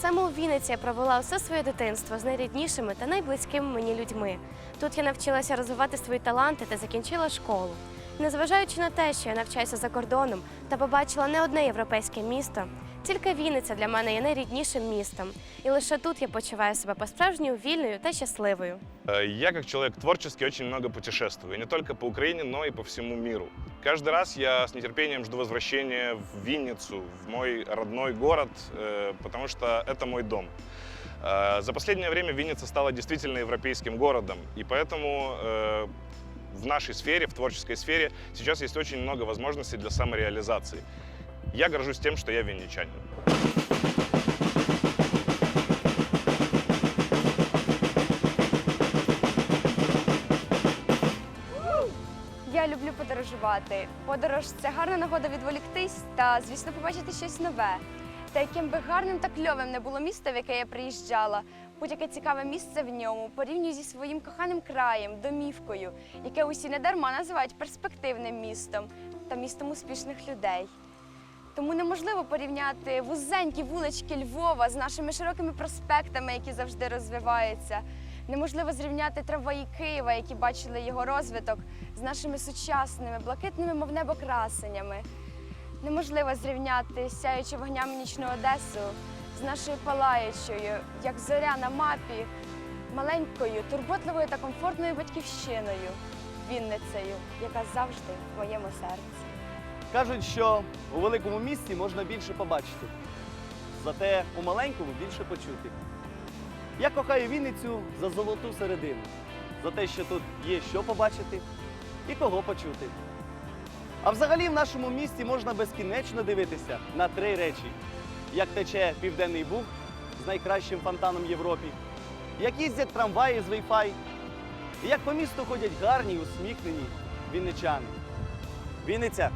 Саме у Вінниці я провела усе своє дитинство з найріднішими та найблизькими мені людьми. Тут я навчилася розвивати свої таланти та закінчила школу. Незважаючи на те, що я навчаюся за кордоном та побачила не одне європейське місто, тільки Вінниця для мене є найріднішим містом. І лише тут я почуваю себе по-справжньому вільною та щасливою. Э, Я, как человек творческий, очень много путешествую. И не только по Украине, но и по всему миру. Каждый раз я с нетерпением жду возвращения в Винницу, в мой родной город, э, потому что это мой дом. Э, За последнее время Винница стала действительно европейским городом, и поэтому э, в нашей сфере, в творческой сфере, сейчас есть очень много возможностей для самореализации. Я горжусь тем, что я винничанин. Я люблю подорожувати. Подорож це гарна нагода відволіктись та, звісно, побачити щось нове. Та яким би гарним та кльовим не було місто, в яке я приїжджала, будь-яке цікаве місце в ньому порівнюю зі своїм коханим краєм, домівкою, яке усі недарма називають перспективним містом та містом успішних людей. Тому неможливо порівняти вузенькі вулички Львова з нашими широкими проспектами, які завжди розвиваються. Неможливо зрівняти трамваї Києва, які бачили його розвиток, з нашими сучасними, блакитними, мов небо. Неможливо зрівняти сяючи вогнями нічну Одесу з нашою палаючою, як зоря на мапі, маленькою, турботливою та комфортною батьківщиною, Вінницею, яка завжди в моєму серці. Кажуть, що у великому місті можна більше побачити, зате у маленькому більше почути. Я кохаю Вінницю за золоту середину, за те, що тут є що побачити і кого почути. А взагалі в нашому місті можна безкінечно дивитися на три речі: як тече Південний Буг з найкращим фонтаном Європі, як їздять трамваї з Wi-Fi, і як по місту ходять гарні, усміхнені вінничани. Вінниця